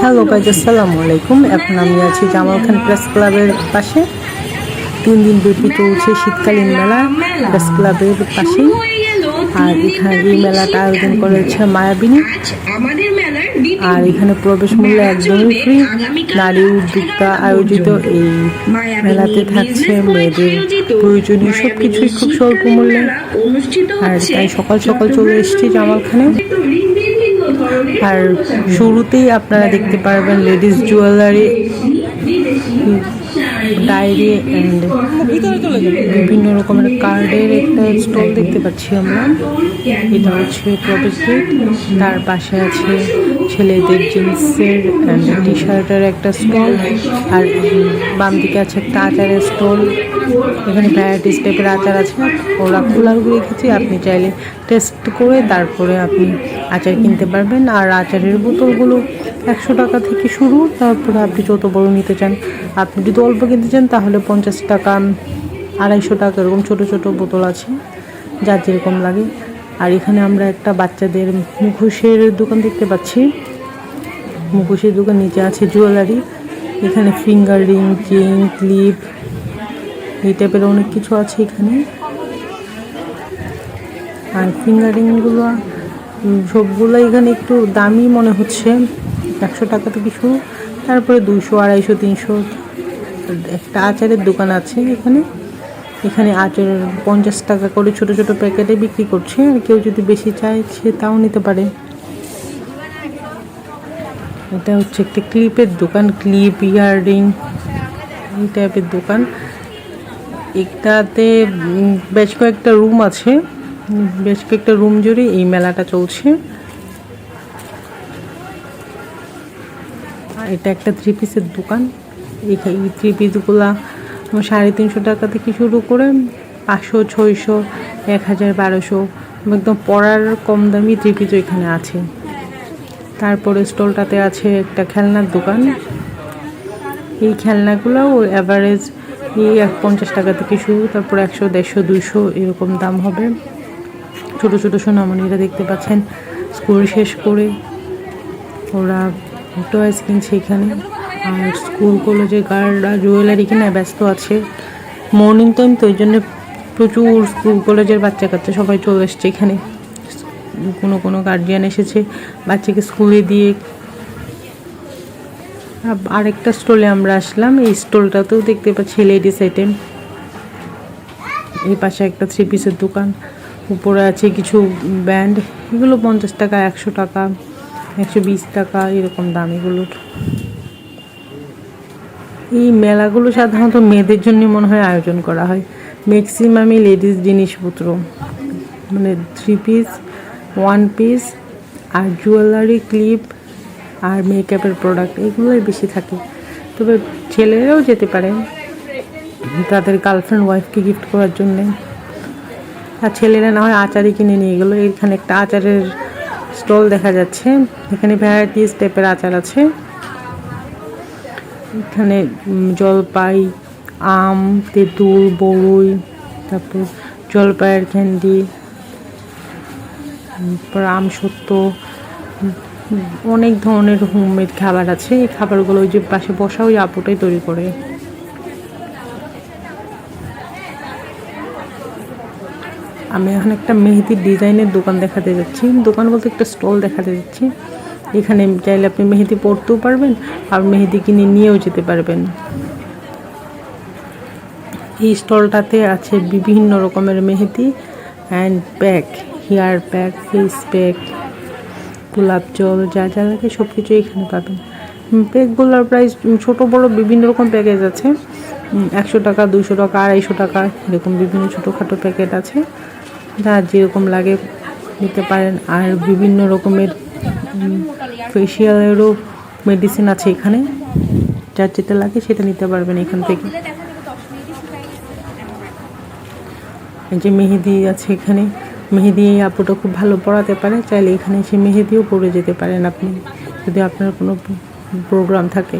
Hello guys আসসালামু আলাইকুম এখন আমি আছি জামাল খান প্রেস ক্লাবের পাশে। তিন দিন ব্যাপী চলছে শীতকালীন মেলা প্রেস ক্লাবের পাশেই আর এখানে এই মেলাটা আয়োজন করেছে মায়াবিনী। আর এখানে প্রবেশ মূল্য একদমই ফ্রি নারী উদ্যোক্তা আয়োজিত এই মেলাতে থাকছে মেয়েদের প্রয়োজনীয় সব কিছুই খুব স্বল্প মূল্যে। আর তাই সকাল সকাল চলে এসেছি জামালখানে আর শুরুতেই আপনারা দেখতে পারবেন লেডিস জুয়েলারি, ডায়েরি অ্যান্ড বিভিন্ন রকমের কার্ডের একটা স্টল দেখতে পাচ্ছি আমরা। এটা হচ্ছে প্রবেশ তার পাশে আছে ছেলেদের জিন্সের অ্যান্ড টি শার্টের একটা স্টল, আর বাম দিকে আছে একটা আচারের স্টল। এখানে ভ্যারাইটিস টাইপের আচার আছে, ওরা কুলারগুলো রেখেছি আপনি চাইলে টেস্ট করে তারপরে আপনি আচার কিনতে পারবেন। আর আচারের বোতলগুলো একশো টাকা থেকে শুরু। তারপরে আপনি যত বড় নিতে চান, আপনি যদি অল্প কিনতে চান, তাহলে পঞ্চাশ টাকা, আড়াইশো টাকা এরকম ছোটো ছোটো বোতল আছে, যার যেরকম লাগে। আর এখানে আমরা একটা বাচ্চাদের মুখোশের দোকান দেখতে পাচ্ছি। মুখোশের দোকান নিচে আছে জুয়েলারি। এখানে ফিঙ্গার রিং, চেইন, ক্লিপ, এই টাইপের অনেক কিছু আছে এখানে। আর ফিঙ্গারিংগুলো সবগুলো এখানে একটু দামি মনে হচ্ছে। একশো টাকা থেকে শুরু, তারপরে দুশো আড়াইশো, তিনশো। একটা আচারের দোকান আছে এখানে। এখানে আচার পঞ্চাশ টাকা করে ছোট ছোট প্যাকেটে বিক্রি করছে। আর কেউ যদি বেশি চায়, সে তাও নিতে পারে। এটা হচ্ছে একটা ক্লিপের দোকান, ক্লিপ ইয়াররিং এই টাইপের দোকান। একটাতে বেশ কয়েকটা রুম আছে। বেশ কয়েকটা রুম জুড়ে এই মেলাটা চলছে। এটা একটা থ্রি পিসের দোকান। এই থ্রি পিসগুলা সাড়ে তিনশো টাকা থেকে শুরু করে পাঁচশো, ছয়শো, এক হাজার বারোশো একদম পড়ার কম দামি থ্রি পিসও এখানে আছে। তারপরে স্টলটাতে আছে একটা খেলনার দোকান। এই খেলনাগুলো অ্যাভারেজ এই এক পঞ্চাশ টাকা থেকে শুরু, তারপর একশো, দেড়শো, দুইশো এরকম দাম হবে। ছোট ছোট সোনামণিরা দেখতে পাচ্ছেন। স্কুল শেষ করে ওরা টয়েস কিনছে এখানে। আর স্কুল কলেজে গার্ডরা, জুয়েলারি কিনে ব্যস্ত আছে। মর্নিং টাইম তো ওই জন্য প্রচুর স্কুল, কলেজের বাচ্চা কাচ্চা সবাই চলে এসছে এখানে। কোনো কোনো গার্জিয়ান এসেছে বাচ্চাকে স্কুলে দিয়ে। আরেকটা স্টলে আমরা আসলাম। এই স্টলটাতেও দেখতে পাচ্ছি লেডিস আইটেম এই পাশে একটা থ্রি পিসের দোকান। উপরে আছে কিছু ব্যান্ড, এগুলো পঞ্চাশ টাকা, একশো টাকা, একশো বিশ টাকা, এরকম দাম এগুলোর এই মেলাগুলো সাধারণত মেয়েদের জন্য মনে হয় আয়োজন করা হয়। ম্যাক্সিমামই লেডিস জিনিসপত্র মানে থ্রি পিস ওয়ান পিস আর জুয়েলারি ক্লিপ আর মেকআপের প্রোডাক্ট এগুলোই বেশি থাকে। তবে ছেলেরাও যেতে পারে, তাদের গার্লফ্রেন্ড ওয়াইফকে গিফট করার জন্যে। আর ছেলেরা না হয় আচারই কিনে নিয়ে গেলো। এখানে একটা আচারের স্টল দেখা যাচ্ছে। এখানে ভ্যারাইটিস টাইপের আচার আছে। এখানে জলপাই, আম, তেঁতুল, বড়ই, তারপর জলপাইয়ের ক্যান্ডি তারপর আম সত্য অনেক ধরনের হোমমেড খাবার আছে। এই খাবারগুলো ওই যে পাশে বসা ওই আপুটাই তৈরি করে। আমি এখন একটা মেহেদির ডিজাইনের দোকান দেখাতে যাচ্ছি। দোকান বলতে একটা স্টল দেখাতে যাচ্ছি। এখানে চাইলে আপনি মেহেদি পরতেও পারবেন আর মেহেদি কিনে নিয়েও যেতে পারবেন। এই স্টলটাতে আছে বিভিন্ন রকমের মেহেদি and pack hair pack face pack গোলাপ জল, যা যা লাগে সব কিছু এখানে পাবেন। প্যাকগুলোর প্রাইস ছোট বড় বিভিন্ন রকম প্যাকেজ আছে। একশো টাকা দুশো টাকা, আড়াইশো টাকা, এরকম বিভিন্ন ছোটোখাটো প্যাকেট আছে। যার যেরকম লাগে নিতে পারেন। আর বিভিন্ন রকমের ফেসিয়ালেরও মেডিসিন আছে এখানে। যার যেটা লাগে সেটা নিতে পারবেন এখান থেকে। যে মেহেদি আছে এখানে। মেহেদি আপুটা খুব ভালো পড়াতে পারে। চাইলে এখানে এসে মেহেদিও পড়ে যেতে পারেন আপনি। যদি আপনার কোনো প্রোগ্রাম থাকে।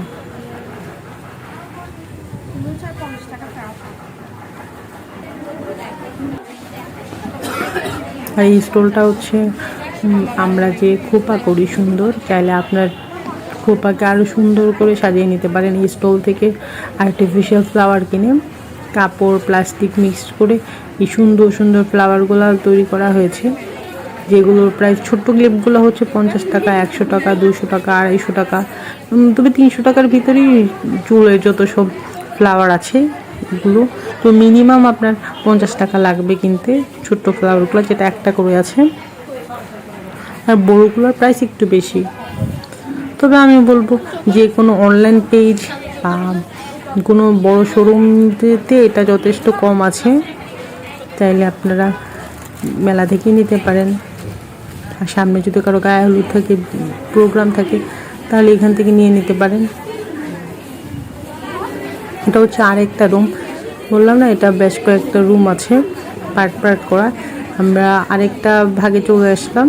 আর এই স্টলটা হচ্ছে আমরা যে খোপা করি সুন্দর, চাইলে আপনার খোপাকে আরও সুন্দর করে সাজিয়ে নিতে পারেন। এই স্টল থেকে আর্টিফিশিয়াল ফ্লাওয়ার কিনে কাপড় প্লাস্টিক মিক্সড করে এই সুন্দর সুন্দর ফ্লাওয়ারগুলো তৈরি করা হয়েছে। যেগুলোর প্রাইস ছোট্ট ক্লিপগুলো হচ্ছে পঞ্চাশ টাকা, একশো টাকা দুশো টাকা, আড়াইশো টাকা। তবে তিনশো টাকার ভিতরেই চুলের যত সব ফ্লাওয়ার আছে এগুলো তো মিনিমাম আপনার পঞ্চাশ টাকা লাগবে কিনতে ছোট্ট ফ্লাওয়ারগুলো যেটা একটা করে আছে। আর বড়োগুলোর প্রাইস একটু বেশি। তবে আমি বলব, যে কোনো অনলাইন পেজ বা কোনো বড় শোরুমতে এটা যথেষ্ট কম আছে। তাইলে আপনারা মেলা থেকেই নিতে পারেন। আর সামনে যদি কারও গায়ে হলুদ থাকে প্রোগ্রাম থাকে, তাহলে এখান থেকে নিয়ে নিতে পারেন। এটা হচ্ছে আরেকটা রুম বললাম না, এটা বেশ কয়েকটা রুম আছে পার্ট পার্ট করা। আমরা আরেকটা ভাগে চলে আসলাম।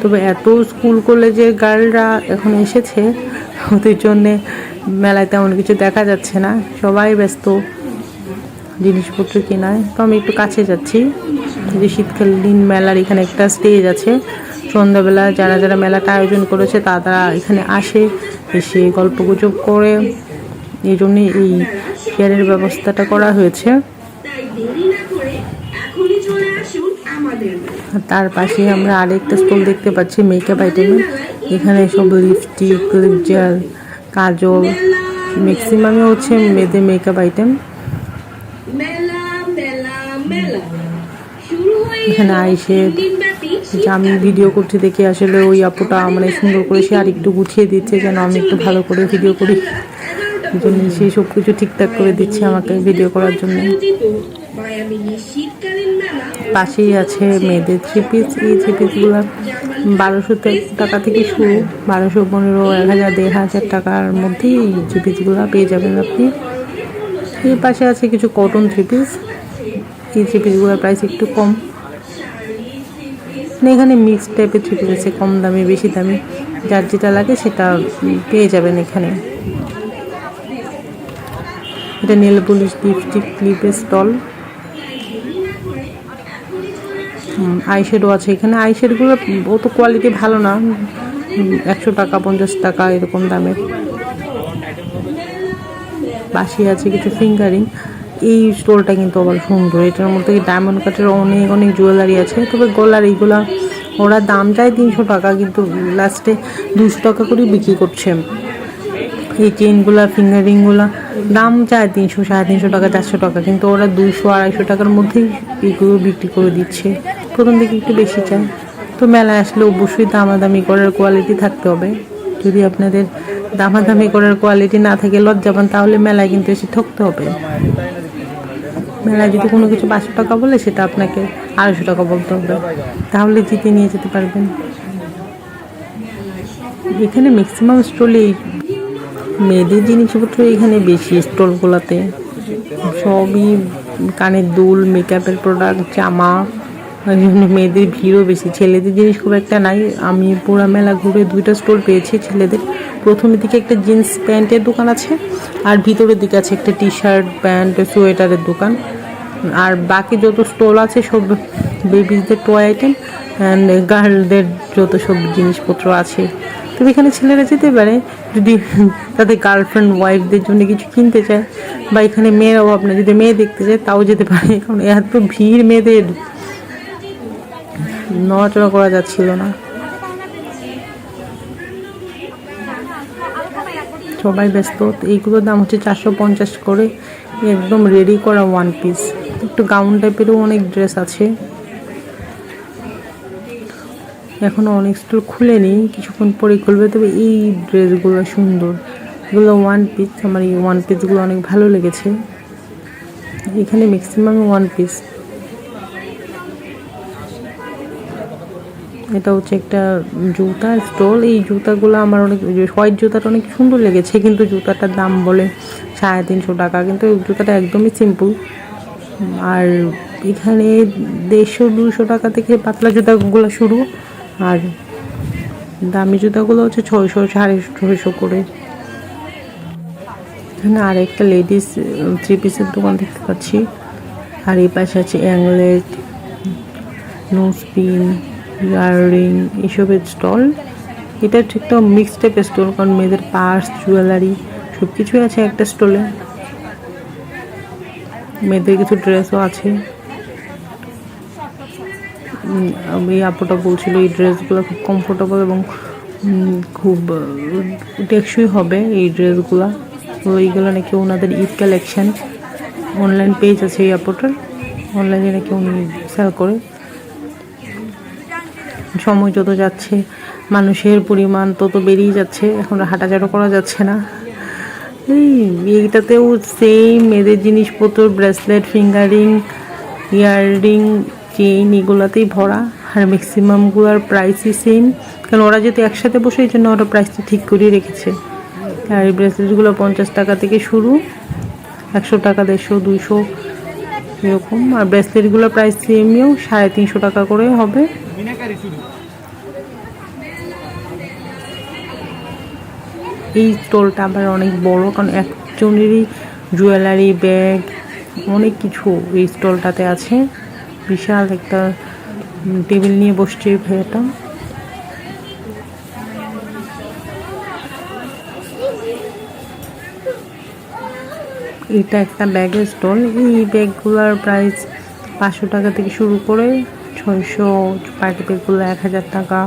তবে এত স্কুল কলেজের গার্লরা এখন এসেছে, ওদের জন্যে মেলায় তেমন কিছু দেখা যাচ্ছে না। সবাই ব্যস্ত, জিনিসপত্র কেনায়। তো আমি একটু কাছে যাচ্ছি। যে শীতকালীন মেলার এখানে একটা স্টেজ আছে। সন্ধ্যাবেলা যারা যারা মেলাটা আয়োজন করেছে, তারা এখানে আসে, এসে গল্প গুজব করে। এই জন্যে এই চেয়ারের ব্যবস্থাটা করা হয়েছে। তার পাশে আমরা আরেকটা স্টল দেখতে পাচ্ছি মেকআপ আইটেম এখানে সব লিপস্টিক লিপ জেল কাজল ম্যাক্সিমামে হচ্ছে মেয়েদের মেকআপ আইটেম এখানে আইসে যে আমি ভিডিও করতে দেখে আসলে ওই আপুটা মানে সুন্দর করে সে আর একটু গুছিয়ে দিচ্ছে যেন আমি একটু ভালো করে ভিডিও করি। জন্য সেই সব কিছু ঠিকঠাক করে দিচ্ছে আমাকে ভিডিও করার জন্য। পাশেই আছে মেয়েদের থ্রি পিস এই থ্রি পিসগুলো বারোশো টাকা থেকে শুরু। বারোশো পনেরো, এক হাজার, দেড় হাজার টাকার মধ্যেই এই থ্রি পিসগুলো পেয়ে যাবেন আপনি। এর পাশে আছে কিছু কটন থ্রি পিস এই থ্রি পিসগুলোর প্রাইস একটু কম। মানে এখানে মিক্স টাইপের থ্রি পিস আছে, কম দামি, বেশি দামি। যার যেটা লাগে সেটা পেয়ে যাবেন এখানে। নীল পুলিশ লিপস্টিক ক্লিপের স্টল। আইশ্যাডো আছে এখানে। আইশ্যাডোগুলো অত কোয়ালিটি ভালো না। একশো টাকা, পঞ্চাশ টাকা এরকম দামের বাসি আছে কিছু ফিঙ্গারিং এই স্টোরটা কিন্তু আবার সুন্দর। এটার মধ্যে ডায়মন্ড কাটের অনেক অনেক জুয়েলারি আছে। তবে গলার এইগুলা, ওরা দাম চায় তিনশো টাকা, কিন্তু লাস্টে দুশো টাকা করে বিক্রি করছে। এই চেনগুলা ফিঙ্গারিংগুলা দাম চায় তিনশো, সাড়ে তিনশো টাকা, চারশো টাকা, কিন্তু ওরা দুশো আড়াইশো টাকার মধ্যেই এগুলো বিক্রি করে দিচ্ছে। প্রথম দিকে একটু বেশি চায়। তো মেলায় আসলে অবশ্যই দামাদামি করার কোয়ালিটি থাকতে হবে। যদি আপনাদের দামাদামি করার কোয়ালিটি না থাকে, লজ্জা পান, তাহলে মেলায় কিন্তু এসে ঠকতে হবে। মেলায় যদি কোনো কিছু পাঁচশো টাকা বলে, সেটা আপনাকে আড়াইশো টাকা বলতে হবে। তাহলে জিতে নিয়ে যেতে পারবেন। এখানে ম্যাক্সিমাম স্টলেই মেয়েদের জিনিসপত্র এখানে বেশি, স্টলগুলোতে। সবই কানের দুল মেকআপের প্রোডাক্ট জামা। জন্য মেয়েদের ভিড়ও বেশি। ছেলেদের জিনিস খুব একটা নাই। আমি পুরা মেলা ঘুরে দুইটা স্টোর পেয়েছি ছেলেদের। প্রথমের দিকে একটা জিন্স প্যান্টের দোকান আছে, আর ভিতরের দিকে আছে একটা টি শার্ট প্যান্ট সোয়েটারের দোকান। আর বাকি যত স্টল আছে সব বেবিদের টয় আইটেম অ্যান্ড গার্লদের যত সব জিনিসপত্র আছে। তবে এখানে ছেলেরা যেতে পারে, যদি তাদের গার্লফ্রেন্ড ওয়াইফদের জন্য কিছু কিনতে চায়, বা এখানে মেয়েরাও আপনার যদি মেয়ে দেখতে চায়, তাও যেতে পারে, কারণ এত ভিড় মেয়েদের। নড়াচড়া করা যাচ্ছিল না। সবাই ব্যস্ত তো এইগুলোর দাম হচ্ছে চারশো পঞ্চাশ করে, একদম রেডি করা ওয়ান পিস একটু গাউন টাইপেরও অনেক ড্রেস আছে। এখনও অনেক স্টল খুলেনি, কিছুক্ষণ পরে খুলবে, তবে এই ড্রেসগুলো সুন্দর। এগুলো ওয়ান পিস আমার এই ওয়ান পিসগুলো অনেক ভালো লেগেছে। এখানে ম্যাক্সিমাম ওয়ান পিস এটা হচ্ছে একটা জুতা স্টল এই জুতাগুলো আমার অনেক হোয়াইট জুতাটা অনেক সুন্দর লেগেছে, কিন্তু জুতাটার দাম বলে সাড়ে তিনশো টাকা, কিন্তু জুতাটা একদমই সিম্পল আর এখানে দেড়শো, দুশো টাকা থেকে পাতলা জুতাগুলো শুরু। আর দামি জুতাগুলো হচ্ছে ছয়শো, সাড়ে ছয়শো করে। এখানে আর একটা লেডিস থ্রি পিসের দোকান দেখতে পাচ্ছি। আর এই পাশে আছে অ্যাংলেট নোসপিন ইয়াররিং এসবের স্টল। এটা হচ্ছে একটা মিক্স টাইপের স্টোর কারণ মেয়েদের পার্স, জুয়েলারি সব কিছুই আছে একটা স্টলে। মেয়েদের কিছু ড্রেসও আছে। এই আপুটা বলছিল, এই ড্রেসগুলো খুব কমফোর্টেবল এবং খুব টেকসই হবে এই ড্রেসগুলো। তো এইগুলো নাকি ওনাদের ঈদ কালেকশন অনলাইন পেজ আছে এই আপুটার। অনলাইনে নাকি উনি সেল করে। সময় যত যাচ্ছে, মানুষের পরিমাণ তত বেড়েই যাচ্ছে। এখন হাঁটাচাড়া করা যাচ্ছে না। এইটাতেও সেম মেয়েদের জিনিসপত্র bracelet finger ring earring chain এগুলাতেই ভরা। আর ম্যাক্সিমামগুলোর প্রাইসই সেম কারণ ওরা যেহেতু একসাথে বসে, এই জন্য ওরা প্রাইসটা ঠিক করেই রেখেছে। আর এই ব্রেসলেটগুলো পঞ্চাশ টাকা থেকে শুরু। একশো টাকা, দেড়শো, দুইশো, এরকম। আর ব্রেসলেটগুলোর প্রাইস সেমিও সাড়ে তিনশো টাকা করে হবে। এই স্টলটা আবার অনেক বড়, কারণ একজনেরই জুয়েলারি, ব্যাগ, অনেক কিছু এই স্টলটাতে আছে। বিশাল একটা টেবিল নিয়ে বসছে ভাইয়াটা। এটা একটা ব্যাগের স্টল এই ব্যাগগুলোর প্রাইস পাঁচশো টাকা থেকে শুরু করে ছয়শো পার্টি ব্যাগগুলো এক হাজার টাকা।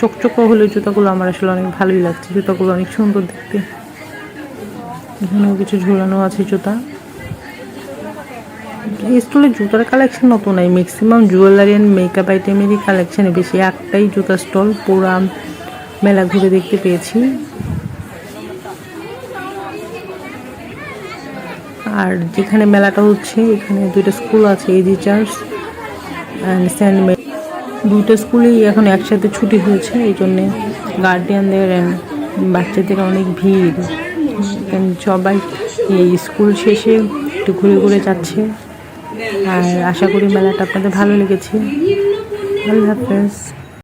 চকচক হলে জুতাগুলো আমার আসলে অনেক ভালোই লাগছে। জুতাগুলো অনেক সুন্দর দেখতে। এখানেও কিছু ঝোলানো আছে জুতা। এই স্টলে জুতার কালেকশন অত নাই। ম্যাক্সিমাম জুয়েলারি অ্যান্ড মেকআপ আইটেমেরই কালেকশন বেশি একটাই জুতা স্টল পুরা মেলা ঘুরে দেখতে পেয়েছি। আর যেখানে মেলাটা হচ্ছে, এখানে দুইটা স্কুল আছে A G church and saint মে দুইটা স্কুলেই এখন একসাথে ছুটি হয়েছে, এই জন্যে গার্ডিয়ানদের বাচ্চাদের অনেক ভিড়। সবাই এই স্কুল শেষে একটু ঘুরে ঘুরে যাচ্ছে। আর আশা করি মেলাটা আপনাদের ভালো লেগেছে। ভালো হাফেজ।